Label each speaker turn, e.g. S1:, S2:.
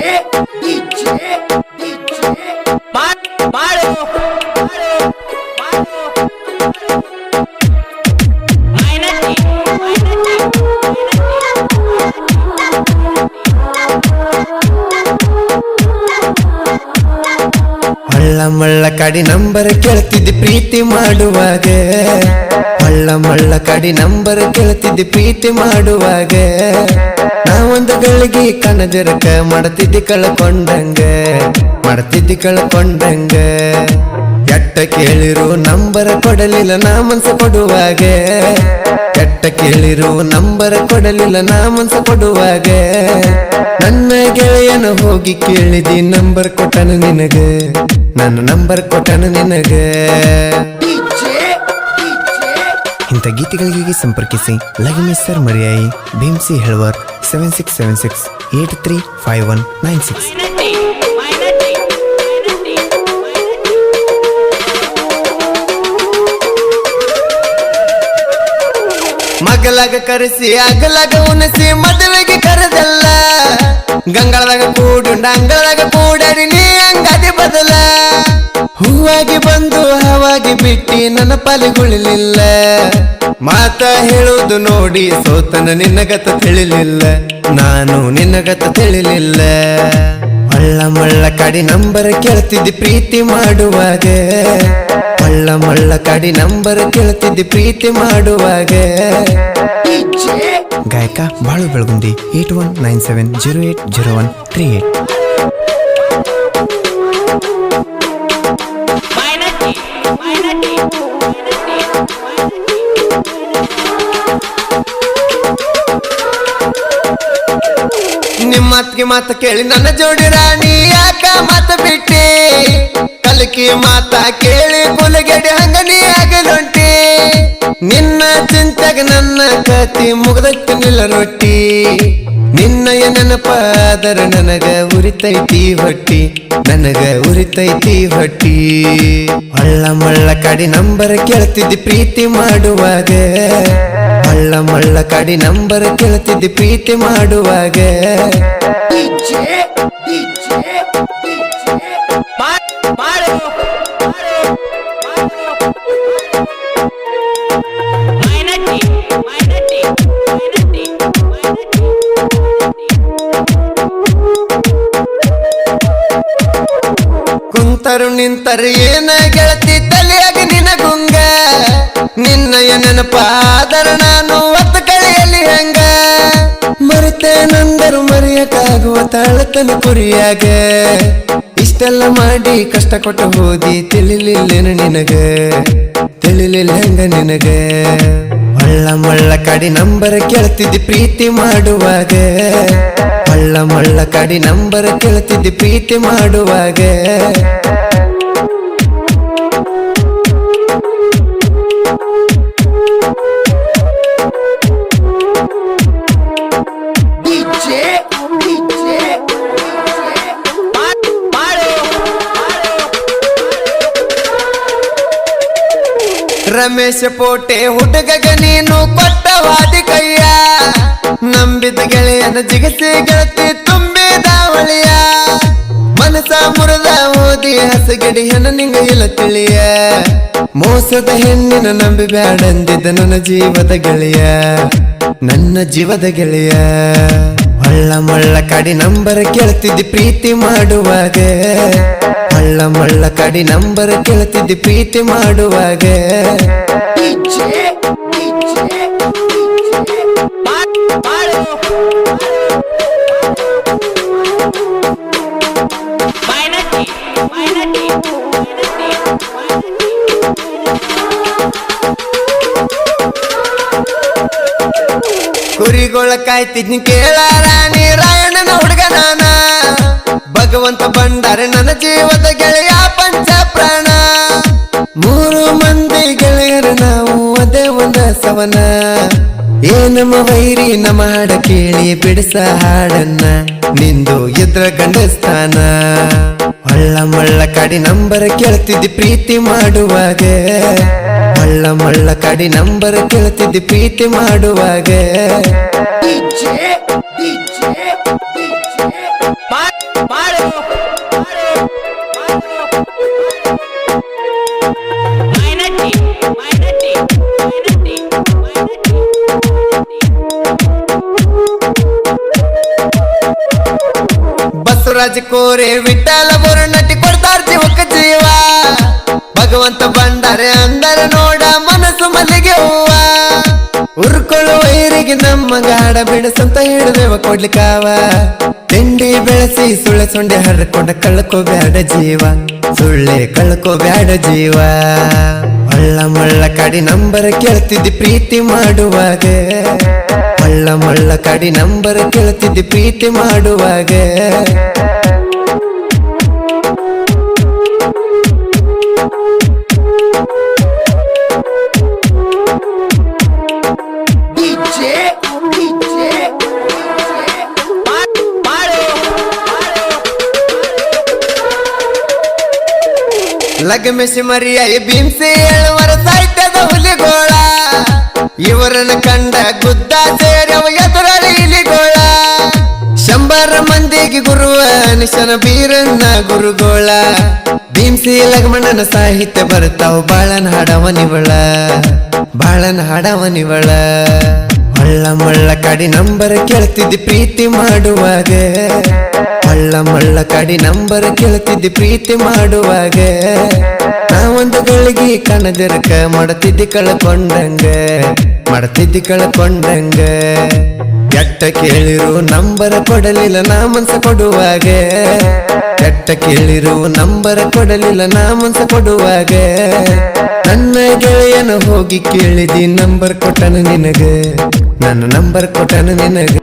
S1: ಮಾಡು
S2: ಮಳ್ಳ ಮಳ್ಳ ಕಡಿ ನಂಬರ್ ಕೇಳ್ತಿದ್ದಿ ಪ್ರೀತಿ ಮಾಡುವಾಗ. ಮಳ್ಳ ಮಳ್ಳ ಕಡಿ ನಂಬರ್ ಕೇಳ್ತಿದ್ದಿ ಪ್ರೀತಿ ಮಾಡುವಾಗ. ನಾವೊಂದು ಗಳಿಗೆ ಕನಜರಕ ಮಾಡ್ತಿದ್ದಿ ಕಳ್ಕೊಂಡಂಗ. ಮಾಡ್ತಿದ್ದಿ ಕಳ್ಕೊಂಡಂಗ. ಎಟ್ಟ ಕೇಳಿರು ನಂಬರ್ ಕೊಡಲಿಲ್ಲ ನಾ ಮನ್ಸ ಕೊಡುವಾಗೆ ಕೆಟ್ಟ ಕೇಳಿರು ನಂಬರ್ ಕೊಡಲಿಲ್ಲ ನಾ ಮನ್ಸ ಕೊಡುವಾಗೆ ನನ್ನ ಗೆಳೆಯನ ಹೋಗಿ ಕೇಳಿದಿ ನಂಬರ್ ಕೊಟ್ಟನು ನಿನಗೆ. ನನ್ನ ನಂಬರ್ ಕೊಟ್ಟನು ನಿನಗೆ. ಇಂಥ ಗೀತೆಗಳಿಗೆ ಸಂಪರ್ಕಿಸಿ ಲಗಿಮಿ ಮರಿಯಾಯಿ Bhimsi Helwar seven six seven six eight three five one nine six. ಮಗಲಾಗ ಕರೆಸಿ, ಅಗಲಾಗ ಉಣಸಿ, ಮದುವೆಗೆ ಕರೆದಲ್ಲ. ಗಂಗಳದಾಗ ಕೂಡುಂಡ ಅಂಗಳದಾಗ ಕೂಡರಿ ನೀ ಅಂಗಾದಿ ಬದಲ. ಹೂವಾಗಿ ಬಂದು, ಹವಾಗಿ ಬಿಟ್ಟಿ, ನನ್ನ ಪಾಲಿಗುಳಿಲಿಲ್ಲ. ಮಾತ ಹೇಳುದು ನೋಡಿ, ಸೋತನ ನಿನ್ನಗತ ತಿಳಿಲಿಲ್ಲ. ನಾನು ನಿನ್ನಗತ ತಿಳಿಲಿಲ್ಲ. ಮಳ್ಳ ಮಳ್ಳ ಕಡಿ ನಂಬರ್ ಕೇಳ್ತಿದ್ದಿ ಪ್ರೀತಿ ಮಾಡುವಾಗ. ಮಳ್ಳ ಮಳ್ಳ ಕಡಿ ನಂಬರ್ ಕೇಳ್ತಿದ್ದಿ ಪ್ರೀತಿ ಮಾಡುವಾಗ. ಗಾಯಕ Balu Belagundi eight one nine seven zero eight zero one three eight ಮಾತ ಕೇಳಿ ನನ್ನ ಜೋಡಿ ರಾಣಿ, ಯಾಕ ಮಾತ ಬಿಟ್ಟಿ? ಕಲಕಿ ಮಾತ ಕೇಳಿ ಬುಲಗೆಡೆ ಹಂಗ ನೀ ಆಗಲೊಂಟಿ? ನಿನ್ನ ಚಿಂತೆಗ ನನ್ನ ಕತಿ ಮುಗದಕ್ಕೆ ನಿಲ್ಲ ರೊಟ್ಟಿ. ನಿನ್ನಯ ನೆನಪಾದರ ನನಗ ಉರಿತೈತಿ ಹೊಟ್ಟಿ, ನನಗ ಉರಿತೈತಿ ಹೊಟ್ಟಿ. ಹೊಳ್ಳ ಮಳ್ಳ ಕಡಿ ನಂಬರ್ ಕೇಳ್ತಿದ್ದಿ, ಪ್ರೀತಿ ಮಾಡುವಾಗ. ಮಳ್ಳ ಮಳ್ಳ ಕಡಿ ನಂಬರ್ ಕೇಳ್ತಿದ್ದಿ ಪ್ರೀತಿ ಮಾಡುವಾಗ.
S1: ಮಾಡು
S2: ಕುಂತರು ನಿಂತರು ಏನ ಗೆಳತಿ ತಲೆಯಾಗಿ ನಿನ ಗುಂಗ ನಿನ್ನಯ ನೆನಪಾದರ ನಾನು ಒತ್ತ ಕಳೆಯಲ್ಲಿ ಹೆಂಗ? ಮರಿತೇನಂದರು ಮರೆಯಕ್ಕಾಗುವ ತಾಳತನ ಕುರಿಯಾಗ. ಇಷ್ಟೆಲ್ಲ ಮಾಡಿ ಕಷ್ಟ ಕೊಟ್ಟು ಓದಿ ತಿಳಿಲಿಲ್ಲೇನು ನಿನಗೆ? ತಿಳಿಲಿಲ್ಲ ಹೆಂಗ ನಿನಗ? ಮಳ್ಳ ಮಳ್ಳ ಕಡಿ ನಂಬರ್ ಕೇಳ್ತಿದ್ದಿ ಪ್ರೀತಿ ಮಾಡುವಾಗ. ಮಳ್ಳ ಮಳ್ಳ ಕಡಿ ನಂಬರ್ ಕೇಳ್ತಿದ್ದಿ ಪ್ರೀತಿ ಮಾಡುವಾಗ. ರಮೇಶ ಪೋಟೆ ಹುಡುಗಗ ನೀನು ಕೊಟ್ಟವಾದಿ ಕೈಯ. ನಂಬಿದ ಗೆಳೆಯನ ಜಿಗಸಿ ಗೆಳತಿ ತುಂಬಿದ ಒಳಿಯ ಮನಸ ಮುರಿದ ಓದಿ ಹಸಗಡಿ ಹೆಣ ನಿಂಗ ಇಲ್ಲ ತಿಳಿಯ. ಮೋಸದ ಹೆಣ್ಣಿನ ನಂಬಿ ಬ್ಯಾಡಂದಿದ್ದ ನನ್ನ ಜೀವದ ಗೆಳೆಯ. ನನ್ನ ಜೀವದ ಗೆಳೆಯ. ಮಳ್ಳ ಮಳ್ಳ ಕಡಿ ನಂಬರ್ ಕೇಳ್ತಿದ್ದಿ ಪ್ರೀತಿ ಮಾಡುವಾಗ. ಮಳ್ಳ ಮಳ್ಳ ಕಡಿ ನಂಬರ್ ಕೇಳ್ತಿದ್ದಿ ಪ್ರೀತಿ ಮಾಡುವಾಗ. ಕಾಯ್ತಿದ್ನಿ ಕೇಳ ರಾಣಿ ರಾಯಣ್ಣನ ನಾನ. ಭಗವಂತ ಬಂಡಾರೆ ನನ್ನ ಜೀವದ ಗೆಳೆಯ ಪಂಚ ಪ್ರಾಣ ಮೂರು ಮಂದಿ ಗೆಳೆಯರು ನಾವು, ಅದೇ ಒಂದ ಸವನ. ಏ ನಮ್ಮ ವೈರಿ, ನಮ್ಮ ಹಾಡ ಕೇಳಿ ಬಿಡಿಸ ಹಾಡನ್ನ. ನಿಂದು ಎದ್ರ ಗಂಡಸ್ತಾನ ಮಳ್ಳ ಮಳ್ಳ ಕಡಿ ನಂಬರ್ ಕೇಳ್ತಿದ್ದಿ, ಪ್ರೀತಿ ಮಾಡುವಾಗ. ಮಳ್ಳ ಮಳ್ಳ ಕಡಿ ನಂಬರ್ ಕೇಳ್ತಿದ್ದಿ ಪ್ರೀತಿ ಮಾಡುವಾಗ. ಬಸವರಾಜ ಕೋರೆ ವಿಠಲ ಬೋರ ನಟಿ ಕೊಡ್ತಾರ ಜೀವಕ್ಕೆ ಜೀವ. ಭಗವಂತ ಬಂದರೆ ಅಂದರೆ ನೋಡ ಮನಸ್ಸು ಮಲ್ಲಿಗೆ ಹೂವ. ಉರ್ಕೊಳ್ಳೋ ವೈರಿಗೆ ನಮ್ಮ ಗಾಡ ಬಿಡಸಂತ ಹಿಡಿದೇವ ಕೊಡ್ಲಿಕ್ಕಾವ. ತಿಂಡಿ ಬೆಳೆಸಿ ಸುಳ್ಳೆ ಸೊಂಡೆ ಹರ್ಕೊಂಡ ಕಳ್ಕೋಬ್ಯಾಡ ಜೀವ. ಸುಳ್ಳೆ ಕಳ್ಕೋಬ್ಯಾಡ ಜೀವ. ಮಳ್ಳ ಮಳ್ಳ ಕಡಿ ನಂಬರ್ ಕೇಳ್ತಿದ್ದಿ ಪ್ರೀತಿ ಮಾಡುವಾಗ. ಮಳ್ಳ ಮಳ್ಳ ಕಡಿ ನಂಬರ್ ಕೇಳ್ತಿದ್ದಿ ಪ್ರೀತಿ ಮಾಡುವಾಗ. ಲಗಮೆಸಿ ಮರಿಯ ಭೀಮ್ಸಿ ಏಳುವರ ಸಾಹಿತ್ಯದ ಹುಲಿಗೋಳ. ಇವರನ್ನ ಕಂಡ ಗುದ್ದ ಸೇರವ ಎದುರಲ್ಲಿ ಇಲಿಗೋಳ. ಶಂಬರ ಮಂದಿಗೆ ಗುರುವ ನಿಶನ ಬೀರನ್ನ ಗುರುಗೋಳ. ಭೀಮ್ಸಿ ಲಗಮಣ್ಣನ ಸಾಹಿತ್ಯ ಬರ್ತಾವ ಬಾಳನ ಹಾಡವನಿವಳ. ಬಾಳನ ಹಾಡವನಿವಳ. ಮಳ್ಳ ಮಳ್ಳ ಕಡಿ ನಂಬರ್ ಕೇಳ್ತಿದ್ದಿ ಪ್ರೀತಿ ಮಾಡುವಾಗ. ಮಳ್ಳ ಮಳ್ಳ ಕಡಿ ನಂಬರ್ ಕೇಳ್ತಿದ್ದಿ ಪ್ರೀತಿ ಮಾಡುವಾಗ. ನಾವೊಂದು ಗಳಿಗೆ ಕಣದಿರಕ ಮಾಡತಿದ್ದಿ ಕಳ್ಕೊಂಡಂಗ. ಮಾಡತಿದ್ದಿ ಕಳ್ಕೊಂಡಂಗ. ಕೆಟ್ಟ ಕೇಳಿರು ನಂಬರ್ ಕೊಡಲಿಲ್ಲ ನಾ ಮನ್ಸ ಕೊಡುವಾಗ. ಕೆಟ್ಟ ಕೇಳಿರು ನಂಬರ್ ಕೊಡಲಿಲ್ಲ ನಾ ಮನ್ಸ ನನ್ನ ಗೆಳೆಯನ ಹೋಗಿ ಕೇಳಿದಿ ನಂಬರ್ ಕೊಟ್ಟನು ನಿನಗ. ನನ್ನ ನಂಬರ್ ಕೊಟ್ಟನು ನಿನಗ.